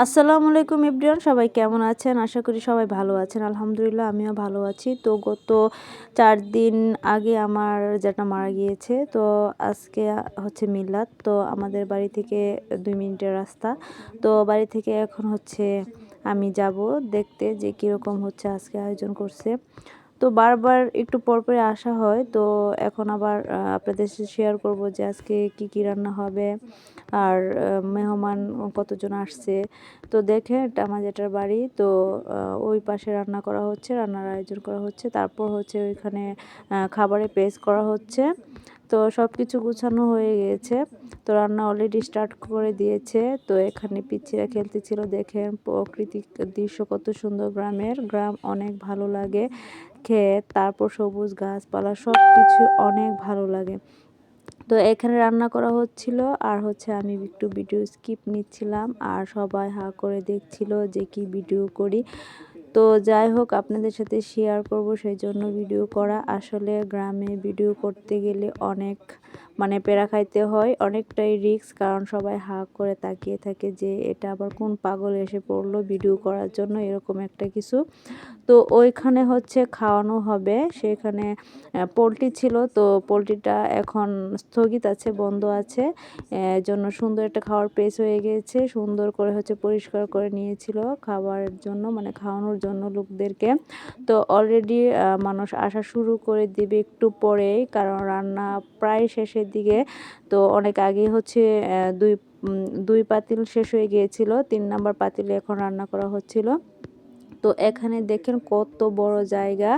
আসসালামু আলাইকুম ইব্রিয়ান সবাই কেমন আছেন? আশা করি সবাই ভালো আছেন। আলহামদুলিল্লাহ, আমিও ভালো আছি। তো গত চার দিন আগে আমার যেটা মারা গিয়েছে। তো আজকে হচ্ছে মিলাদ। তো আমাদের বাড়ি থেকে দুই মিনিটের রাস্তা। তো বাড়ি থেকে এখন হচ্ছে আমি যাব। দেখতে যে কীরকম হচ্ছে আজকে আয়োজন করছে। তো বারবার একটু পরপরে আসা হয়। তো এখন আবার আপনাদের সাথে শেয়ার করব যে আজকে কি কি রান্না হবে আর মেহমান কতজন আসছে। তো দেখে আমার যেটার বাড়ি, তো ওই পাশে রান্না করা হচ্ছে, রান্নার আয়োজন করা হচ্ছে। তারপর হচ্ছে ওইখানে খাবারে পেস্ট করা হচ্ছে। তো সব কিছু গুছানো হয়ে গিয়েছে। তো রান্না অলরেডি স্টার্ট করে দিয়েছে। তো এখানে পিচ্ছিরা খেলতেছিল দেখেন প্রকৃতিক দৃশ্য কত সুন্দর, গ্রামের গ্রাম অনেক ভালো লাগে। ক্ষেত তারপর সবুজ গাছপালা সব কিছু অনেক ভালো লাগে। তো এখানে রান্না করা হচ্ছিল, আর হচ্ছে আমি একটু ভিডিও স্কিপ নিচ্ছিলাম, আর সবাই হা করে দেখছিল যে কি ভিডিও করি। তো যাই হোক, আপনাদের সাথে শেয়ার করব, সেই জন্য ভিডিও করা। আসলে গ্রামে ভিডিও করতে গেলে অনেক মানে পেরা খাইতে হয়, অনেকটাই রিক্স কারণ সবাই হা করে তাকিয়ে থাকে যে এটা আবার কোন পাগল এসে পড়ল ভিডিও করার জন্য, এরকম একটা কিছু। তো ওইখানে হচ্ছে খাওয়ানো হবে, সেখানে পোলট্রি ছিল, তো পোলট্রিটা এখন স্থগিত আছে, বন্ধ আছে। জন্য সুন্দর একটা খাওয়ার পেস হয়ে গিয়েছে, সুন্দর করে হচ্ছে পরিষ্কার করে নিয়েছিল খাবারের জন্য মানে খাওয়ানোর জন্য লোকদেরকে। তো অলরেডি মানুষ আসা শুরু করে দিবে একটু পরেই, কারণ রান্না প্রায় শেষের দিকে। তো অনেক আগে হচ্ছে দুই দুই পাতিল শেষ হয়ে গিয়েছিল। তিন নাম্বার পাতিলে এখন রান্না করা হচ্ছিল। তো এখানে দেখেন কত বড় জায়গা।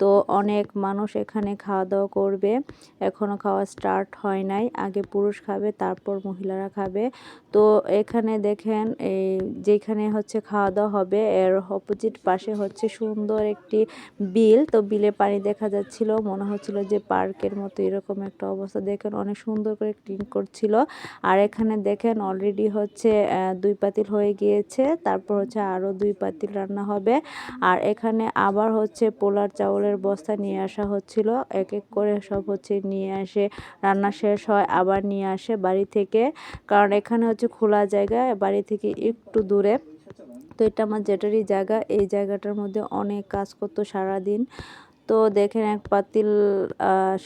তো অনেক মানুষ এখানে খাওয়া দাওয়া করবে। এখনও খাওয়া স্টার্ট হয় নাই। আগে পুরুষ খাবে, তারপর মহিলারা খাবে। তো এখানে দেখেন এই যেখানে হচ্ছে খাওয়া দাওয়া হবে, এর অপোজিট পাশে হচ্ছে সুন্দর একটি বিল। তো বিলে পানি দেখা যাচ্ছিল, মনে হচ্ছিল যে পার্কের মতো এরকম একটা অবস্থা। দেখেন অনেক সুন্দর করে ক্লিন করছিল। আর এখানে দেখেন অলরেডি হচ্ছে দুই পাতিল হয়ে গিয়েছে। তারপর হচ্ছে আরও দুই পাতিল রান্না হবে। হবে আর এখানে আবার হচ্ছে পোলার চাউলের বস্তা নিয়ে আসা হচ্ছিল। এক এক করে সব হচ্ছে নিয়ে আসে, রান্না শেষ হয়, আবার নিয়ে আসে বাড়ি থেকে। কারণ এখানে হচ্ছে খোলা জায়গা, বাড়ি থেকে একটু দূরে। তো এটা আমার জেটারি জায়গা। এই জায়গাটার মধ্যে অনেক কাজ করতো সারাদিন। তো দেখেন এক পাতিল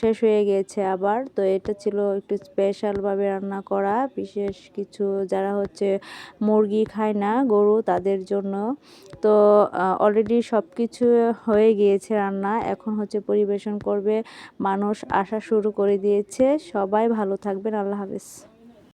শেষ হয়ে গিয়েছে আবার। তো এটা ছিল একটু স্পেশালভাবে রান্না করা। বিশেষ কিছু যারা হচ্ছে মুরগি খায় না, গরু, তাদের জন্য। তো অলরেডি সব কিছু হয়ে গিয়েছে রান্না। এখন হচ্ছে পরিবেশন করবে। মানুষ আসা শুরু করে দিয়েছে। সবাই ভালো থাকবেন। আল্লাহ হাফেজ।